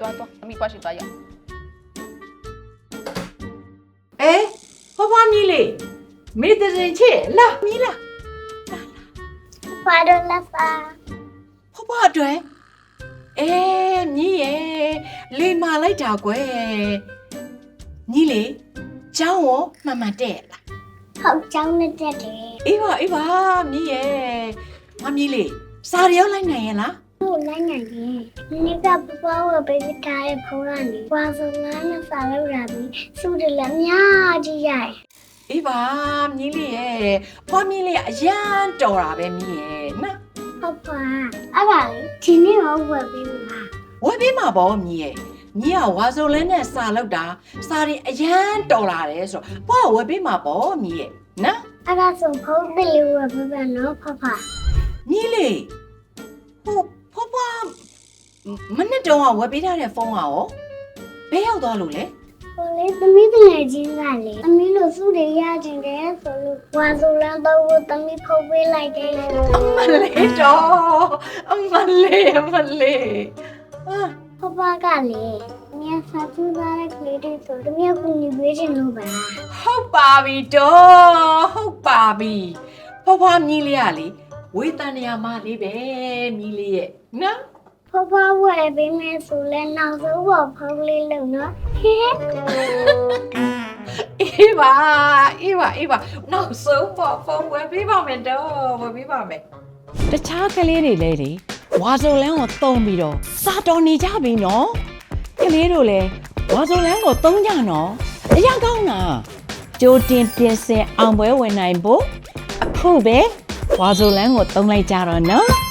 သွားသွားအမိပွားရှိသွားရအောင်အဲဖွားဖွားမြည်လေးမေတရင်ချစ်လာမြည်လာဖွာတော့လက်ပါဖွားဖွားအတွက်အဲမြည်ရဲ့လေမာလိုက်တာကွယ်မြည်လေးကျောင်းရောမှန်မှန်တဲ့လားဟုတ်ကြောင်းနဲ့တက်တယ်အေးပါအေးပါမြည်ရဲ့မမြည်လေးစာရရောက်လိုက်နိုင်ရဲ့လားဟုတ်လိုက်နိုင်တယ် ဒီကပပဝပေးပြထားတဲ့ဖုန်းကနေဝါစုံငါးနဲ့စာလောက်လာပြီးစုတယ်လည်းအများကြီးရတယ်အေးပါမြည်လေးရဲ့ဖွားမြည်လေးကအရန်တော်တာပဲမြည်ရဲ့နော်ဟုတ်ပါအဲ့ဒါလေဒီနေ့တော့ဝယ်ပေးမှာဝယ်ပေးမှာပေါ့မြည်ရဲ့မြည်ကဝါဆိုလဲနဲ့စာလောက်တာစာတွေအရန်တော်လာတယ်ဆိုတော့ဖွားကဝယ်ပေးမှာပေါ့မြည်ရဲ့နော်အဲ့ဒါဆိုဖုန်းတယ်လေးဝယ်ပေးပါနော်ဖဖ မနေ့တုန်းကဝယ်ပေးထားတဲ့ဖုန်းကရောဘယ်ရောက်သွားလို့လဲဟိုလေသမီးတငယ်ချင်းကလေသမီးလို့စုတယ်ရကျင်တယ်ဆိုလို့ဝါစုံလမ်းတော့ကိုသမီးဖုန်းပေးလိုက်တယ်အမလေးတော့အမလေးအမလေးအာဖဖကလေမြတ်စာသူသားတဲ့ကလေးတွေဆိုတမီးကူညီပေးခြင်းလို့ပါဟုတ်ပါပြီတော့ဟုတ်ပါပြီဖွားဖွားမြည်လေးရလေဝေတန်နေရမလေးပဲမြည်လေးရဲ့နော် ဖဖဝယ်ပေးမယ်ဆိုလဲနောက်ဆုံးပေါ်ဖုန်းလေးလုံနော်ဟဲ့အေးပါအေးပါအေးပါနောက်ဆုံးပေါ့ဖုန်းဝယ်ပေးပါမယ်တော့ဝယ်ပေးပါမယ်တခြားကလေးတွေလည်းလေဝါဆိုလန်းကိုတုံးပြီးတော့စာတော်နေကြပြီနော်ကလေးတို့လည်းဝါဆိုလန်းကိုတုံးကြနော်အရာကောင်းတာကြိုတင်ပြင်ဆင်အောင်ပွဲဝင်နိုင်ဖို့အခုပဲဝါဆိုလန်းကိုတုံးလိုက်ကြတော့နော်